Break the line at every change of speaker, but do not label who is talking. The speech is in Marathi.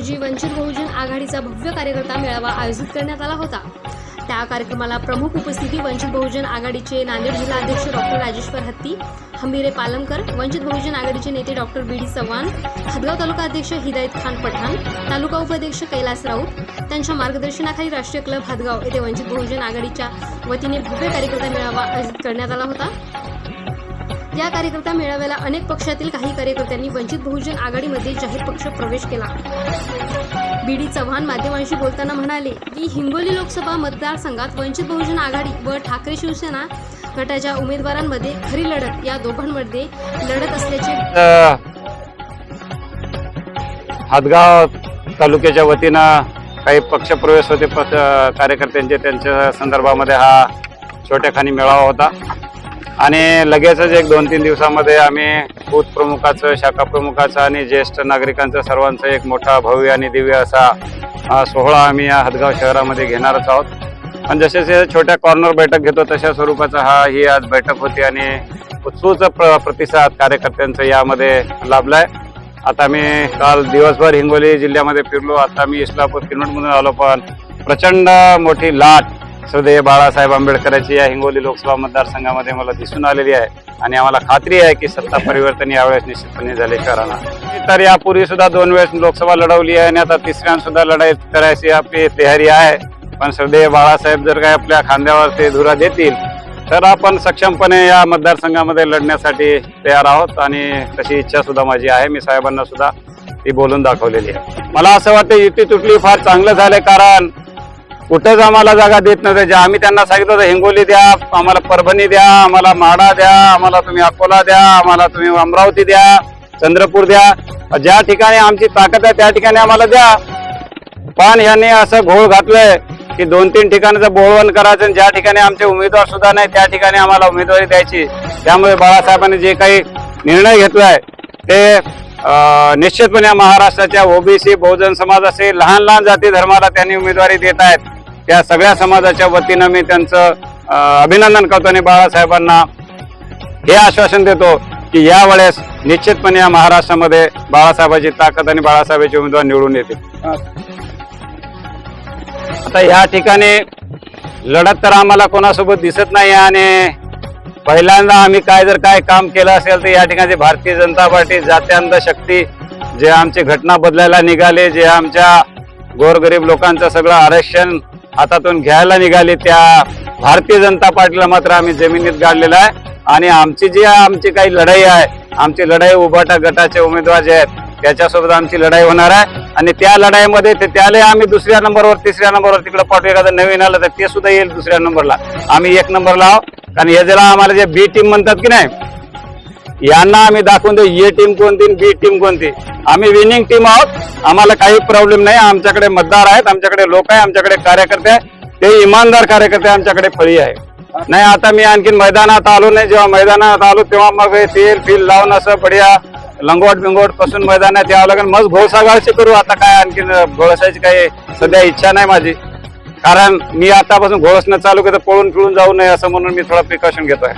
वंचित बहुजन आघाडीचा भव्य कार्यकर्ता मेळावा आयोजित करण्यात आला होता. त्या कार्यक्रमाला प्रमुख उपस्थिती वंचित बहुजन आघाडीचे नांदेड जिल्हा अध्यक्ष डॉक्टर राजेश्वर हत्ती हंबीरे पालमकर वंचित बहुजन आघाडीचे नेते doctor B D Chavan Hadgaon taluka अध्यक्ष हिदायत खान पठाण तालुका उपाध्यक्ष कैलास राऊत त्यांच्या मार्गदर्शनाखाली राष्ट्रीय क्लब हदगाव येथे वंचित बहुजन आघाडीच्या वतीने भव्य कार्यकर्ता मेळावा आयोजित करण्यात आला होता. या कार्यकर्ता मेळाव्याला अनेक पक्षातील काही कार्यकर्त्यांनी वंचित बहुजन आघाडीमध्ये जाहीर पक्ष प्रवेश केला. बी डी चव्हाण माध्यमांशी बोलताना म्हणाले की हिंगोली लोकसभा मतदारसंघात वंचित बहुजन आघाडी व ठाकरे शिवसेना गटाच्या उमेदवारांमध्ये खरी लढत या दोघांमध्ये लढत असल्याचे
हातगाव तालुक्याच्या वतीनं काही पक्षप्रवेश होते पक्ष कार्यकर्त्यांचे त्यांच्या संदर्भामध्ये हा छोट्याखानी मेळावा होता. आणि लगेचच एक दोन तीन दिवसामध्ये आम्ही बूथ प्रमुखाचं शाखा प्रमुखाचं आणि ज्येष्ठ नागरिकांचं सर्वांचं एक मोठा भव्य आणि दिव्य असा सोहळा आम्ही या हदगाव शहरामध्ये घेणारच आहोत. पण जसे जसे छोट्या कॉर्नर बैठक घेतो तशा स्वरूपाचा हा ही आज बैठक होती आणि उत्स्फूर्त प्र प्रतिसाद कार्यकर्त्यांचा यामध्ये लाभलाय. आता मी काल दिवसभर हिंगोली जिल्ह्यामध्ये फिरलो आता मी इस्लापूर किनवटमधून आलो पण प्रचंड मोठी लाट श्रद्धेय बाळासाहेब आंबेडकरांची या हिंगोली लोकसभा मतदारसंघामध्ये मला दिसून आलेली आहे आणि आम्हाला खात्री आहे की सत्ता परिवर्तन यावेळेस निश्चितपणे झाले कारण तर यापूर्वी सुद्धा दोन वेळेस लोकसभा लढवली आहे आणि आता तिसऱ्यान लढाई करायची आपली तयारी आहे. पण श्रद्धेय बाळासाहेब जर काय आपल्या खांद्यावर ते धुरा देतील तर आपण सक्षमपणे या मतदारसंघामध्ये लढण्यासाठी तयार आहोत आणि तशी इच्छा सुद्धा माझी आहे. मी साहेबांना सुद्धा ती बोलून दाखवलेली आहे. मला असं वाटतं युती तुटली फार चांगलं झालं कारण कुठेच आम्हाला जागा देत नव्हते. जे आम्ही त्यांना सांगितलं होतं हिंगोली द्या आम्हाला परभणी द्या आम्हाला माडा द्या आम्हाला तुम्ही अकोला द्या आम्हाला तुम्ही अमरावती द्या चंद्रपूर द्या. ज्या ठिकाणी आमची ताकद आहे त्या ठिकाणी आम्हाला द्या. पण यांनी असं घोळ घातलंय की दोन तीन ठिकाणाचं बोळवण करायचं आणि ज्या ठिकाणी आमचे उमेदवार सुद्धा नाही त्या ठिकाणी आम्हाला उमेदवारी द्यायची. त्यामुळे बाळासाहेबांनी जे काही निर्णय घेतलाय ते निश्चितपणे महाराष्ट्राच्या ओबीसी बहुजन समाज असे लहान लहान जाती धर्माला त्यांनी उमेदवारी देत आहेत. त्या सगळ्या समाजाच्या वतीनं मी त्यांचं अभिनंदन करतो आणि बाळासाहेबांना हे आश्वासन देतो की यावेळेस निश्चितपणे या महाराष्ट्रामध्ये बाळासाहेबांची ताकद आणि बाळासाहेबांचे उमेदवार निवडून येतील. आता या ठिकाणी लढत तर आम्हाला कोणासोबत दिसत नाही आणि पहिल्यांदा आम्ही काय जर काय काम केलं असेल तर या ठिकाणी भारतीय जनता पार्टी जात्यांध शक्ती जे आमची घटना बदलायला निघाले जे आमच्या गोरगरीब लोकांचं सगळं आरक्षण हातातून घ्यायला निघाले त्या भारतीय जनता पार्टीला मात्र आम्ही जमिनीत गाडलेला आहे. आणि आमची जी आमची काही लढाई आहे आमची लढाई उभाटा गटाचे उमेदवार जे आहेत त्याच्यासोबत आमची लढाई होणार आहे. आणि त्या लढाईमध्ये ते त्याला आम्ही दुसऱ्या नंबरवर तिसऱ्या नंबरवर तिकडे पाठवू. एखादं नवीन आलं तर ते सुद्धा येईल दुसऱ्या नंबरला. आम्ही एक नंबरला आहोत. कारण हे आम्हाला जे बी टीम म्हणतात की नाही यांना आम्ही दाखवून देऊ. ए टीम कोणती बी टीम कोणती? आम्ही विनिंग टीम आहोत. आम्हाला काही प्रॉब्लेम नाही. आमच्याकडे मतदार आहेत. आमच्याकडे लोक आहे आमच्याकडे कार्यकर्ते आहे ते इमानदार कार्यकर्ते आमच्याकडे फळी आहे नाही आता मी आणखीन मैदानात आलो नाही. जेव्हा मैदानात आलो तेव्हा मग हे तेल फिल लावून असं बढिया लंगोट बिंगोटपासून मैदानात यावं लागेल. मग घोळसागाळशी करू. आता काय आणखीन घोळसायची काही सध्या इच्छा नाही माझी. कारण मी आतापासून घोळसणं चालू केलं पळून पिळून जाऊ नये असं म्हणून मी थोडा प्रिकॉशन घेतोय.